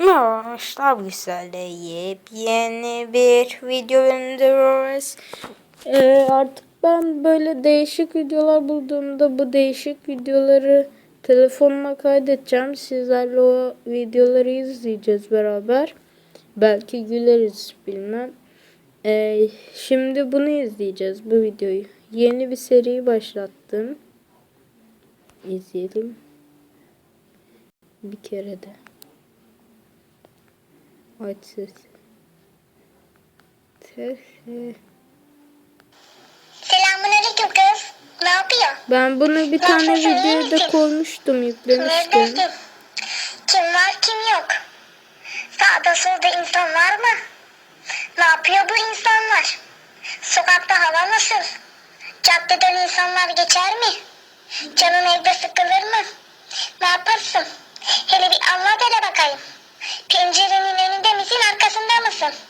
Arkadaşlar bu güzelde yepyeni bir video gönderiyoruz. Ee, artık ben böyle değişik videolar bulduğumda bu değişik videoları telefonuma kaydedeceğim. Sizlerle o videoları izleyeceğiz beraber. Belki güleriz bilmem. Ee, şimdi bunu izleyeceğiz bu videoyu. Yeni bir seri başlattım. İzleyelim. Bir kere de. Aç sesi. Sesi. Selamun aleyküm kız. Ne yapıyor? Ben bunu bir tane videoya da koymuştum, yüklemiştim. Kim var kim yok? Sağda solda insan var mı? Ne yapıyor bu insanlar? Sokakta hava nasıl? Caddeden insanlar geçer mi? Canın evde sıkılır mı? Ne yaparsın? Hele bir anlat hele bakayım. Pencerenin önünde misin arkasında mısın?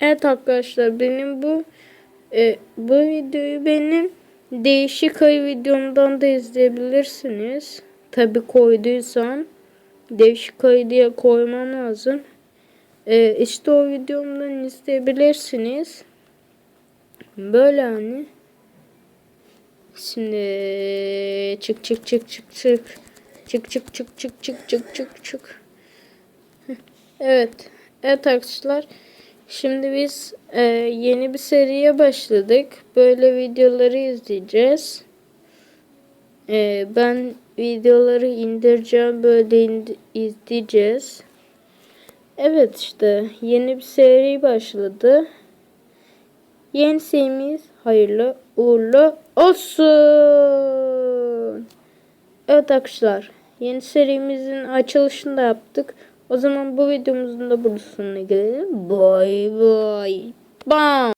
Evet arkadaşlar benim bu e, bu videoyu benim değişik ay videomdan da izleyebilirsiniz. Tabi koyduysam değişik ay diye koymam lazım. E, işte o videomdan izleyebilirsiniz. Böyle hani. Şimdi çık çık çık çık çık. Çık çık çık çık çık çık çık çık. Evet. Evet arkadaşlar. Şimdi biz e, yeni bir seriye başladık. Böyle videoları izleyeceğiz. E, ben videoları indireceğim. Böyle izleyeceğiz. Evet işte yeni bir seri başladı. Yeni serimiz hayırlı uğurlu olsun. Evet arkadaşlar yeni serimizin açılışını da yaptık. O zaman bu videomuzun da burada sonuna gelelim. Bay bay. Bam.